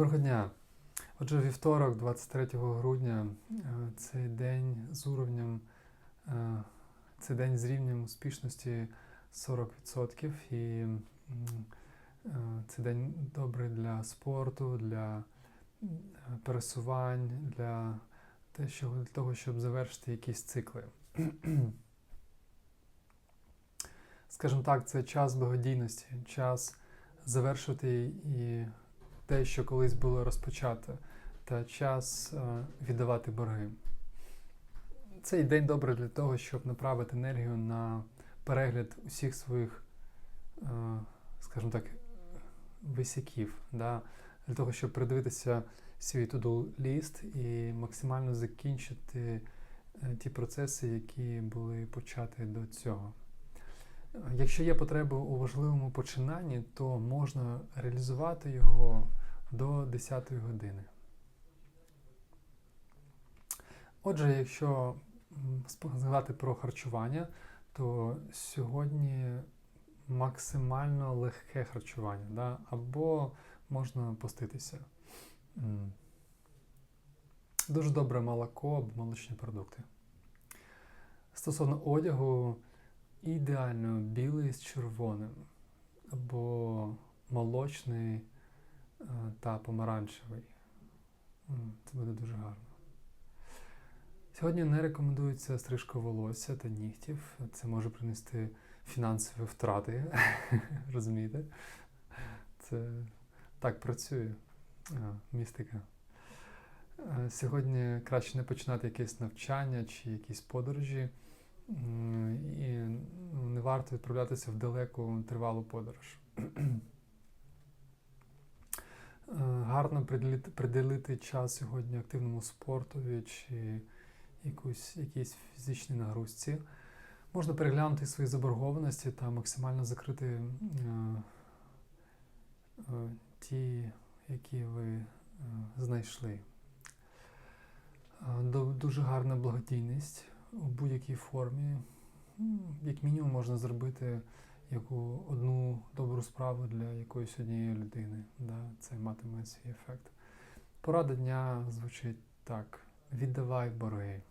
Доброго дня. Отже, вівторок, 23 грудня, е, цей день з уровнем, е, це день з рівнем успішності 40%. І е, це день добрий для спорту, для пересувань, для того, щоб завершити якісь цикли. Скажімо так, це час благодійності, час завершити і те, що колись було розпочато, та час е, віддавати борги. Цей день добре для того, щоб направити енергію на перегляд усіх своїх, е, скажімо так, висяків, да? для того, щоб придивитися свій to-do ліст і максимально закінчити е, ті процеси, які були початі до цього. Якщо є потреба у важливому починанні, то можна реалізувати його до 10 години. Отже, якщо згадати про харчування, то сьогодні максимально легке харчування, да? або можна поститися. Дуже добре молоко або молочні продукти. Стосовно одягу, ідеально білий з червоним, або молочний е, та помаранчевий. Це буде дуже гарно. Сьогодні не рекомендується стрижка волосся та нігтів. Це може принести фінансові втрати. Розумієте? Це так працює. А, містика. Е, Сьогодні краще не починати якесь навчання чи якісь подорожі. Варто відправлятися в далеку тривалу подорож. Е, Гарно приділити, приділити час сьогодні активному спортові чи якусь, якійсь фізичній нагрузці. Можна переглянути свої заборгованості та максимально закрити е, е, ті, які ви е, знайшли. Е, Дуже гарна благодійність у будь-якій формі. М, Як мінімум можна зробити яку одну добру справу для якоїсь однієї людини. Да? Це матиме свій ефект. Порада дня звучить так: віддавай борги.